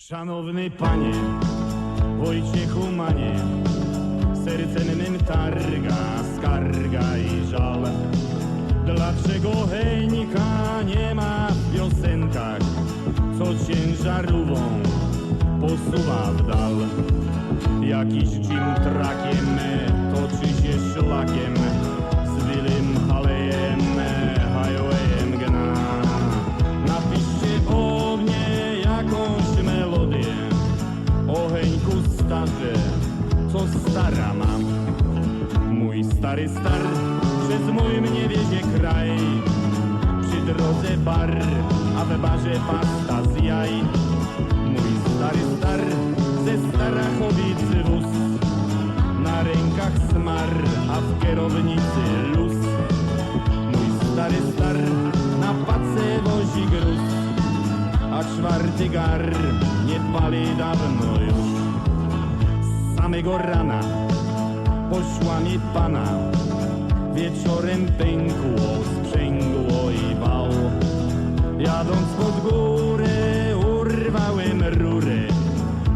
Szanowny panie, Wojciechu Manie, sercem mym targa, skarga i żal. Dlaczego Henika nie ma w piosenkach, co ciężarówą posuwa w dal? Jakiś Jim trakiem toczy się szlakiem, stary star przez mój mnie wiezie kraj, przy drodze bar, a w barze pasta z jaj. Mój stary star ze Starachowicy wóz, na rękach smar, a w kierownicy luz. Mój stary star na pace wozi gruz, a czwarty gar nie pali dawno już. Samego rana poszła mi pana, wieczorem pękło, sprzęgło i wał. Jadąc pod górę urwałem rurę,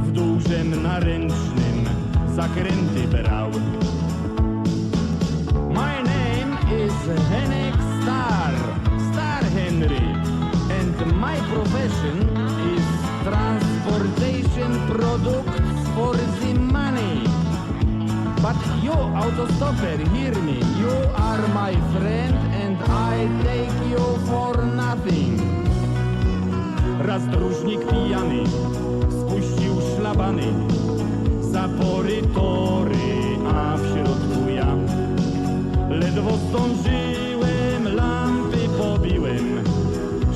w dużym naręcznym zakręty brał. My name is Henrik Star, Star Henry, and my profession is transportation products you, autostopper, hear me. You are my friend and I take you for nothing. Raz dróżnik pijany spuścił szlabany, zapory tory, a w środku ja. Ledwo zdążyłem, lampy pobiłem,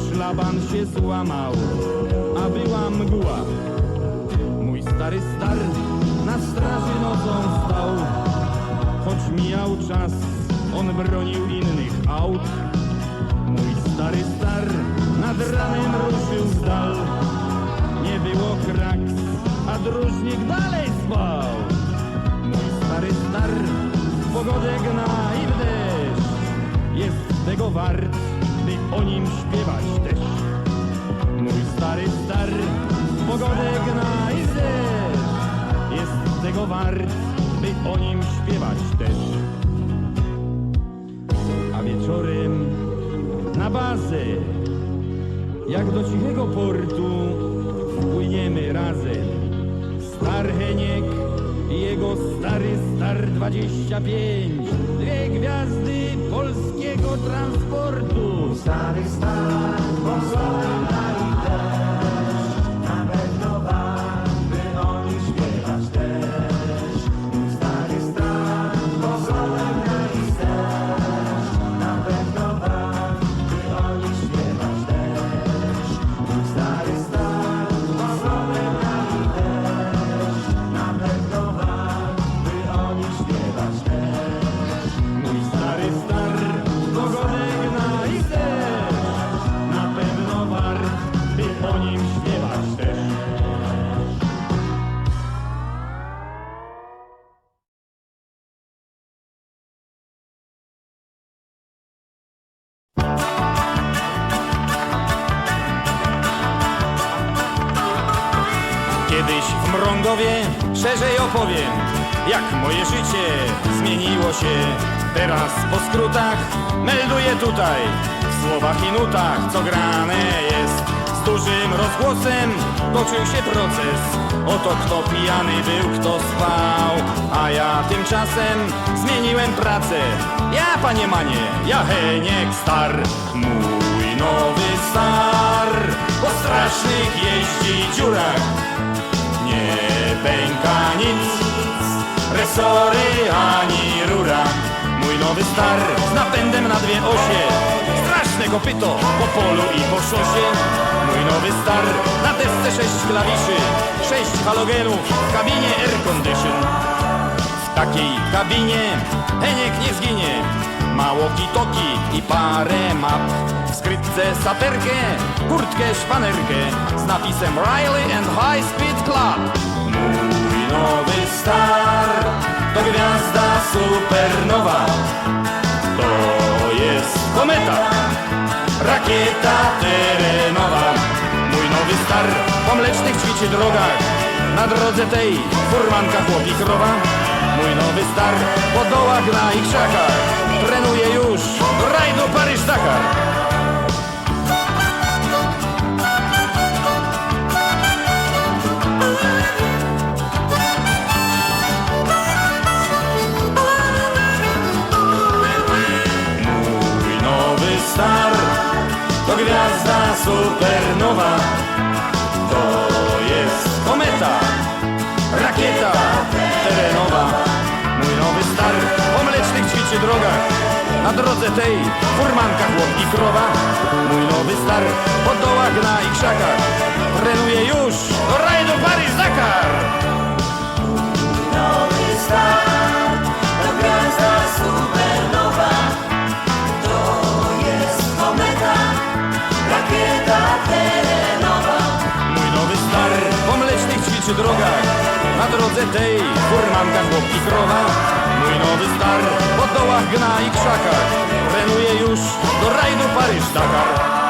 szlaban się złamał, a była mgła. Mój stary star na straży czas, on bronił innych aut. Mój stary star nad ranem ruszył w dal, nie było kraks, a dróżnik dalej spał. Mój stary star w pogodę gna i w deszcz, jest tego wart, by o nim śpiewać też. Mój stary star w pogodę gna i w deszcz, jest tego wart, by o nim śpiewać też. Na bazę, jak do cichego portu, wpłyniemy razem. Star Heniek i jego stary star 25, dwie gwiazdy polskiego transportu. Stary star, Kiedyś w Mrągowie szerzej opowiem, jak moje życie zmieniło się. Teraz po skrótach melduję tutaj, w słowach i nutach, co grane jest. Z dużym rozgłosem toczył się proces, oto kto pijany był, kto spał. A ja tymczasem zmieniłem pracę. Ja, panie Manie, ja Heniek Star, mój nowy star. Po strasznych jeździ dziurach nie pęka nic, resory ani rura. Mój nowy star z napędem na dwie osie, straszne kopyto po polu i po szosie. Mój nowy star na desce sześć klawiszy, sześć halogenów w kabinie air condition. W takiej kabinie Heniek nie zginie. Mało kitoki i parę map. W skrytce saperkę, kurtkę szpanerkę z napisem Riley and High Speed Club. Mój nowy star to gwiazda supernowa. To jest kometa, rakieta terenowa. Mój nowy star po mlecznych ćwiczy drogach. Na drodze tej furmanka chłopi krowa. Mój nowy star po dołach na ich krzakach. Trenuje już rajdu Paryż-Dakar. Supernowa. To jest kometa, rakieta terenowa. Mój nowy star po mlecznych ćwiczy drogach. Na drodze tej furmanka chłop i krowa. Mój nowy star po dołach na i krzakach. Trenuje już do rajdu Paryż-Dakar. Ćwiczy drogach Na drodze tej furmanka chłop i krowa. Mój nowy star po dołach gna i krzakach Trenuje już do rajdu Paryż-Dakar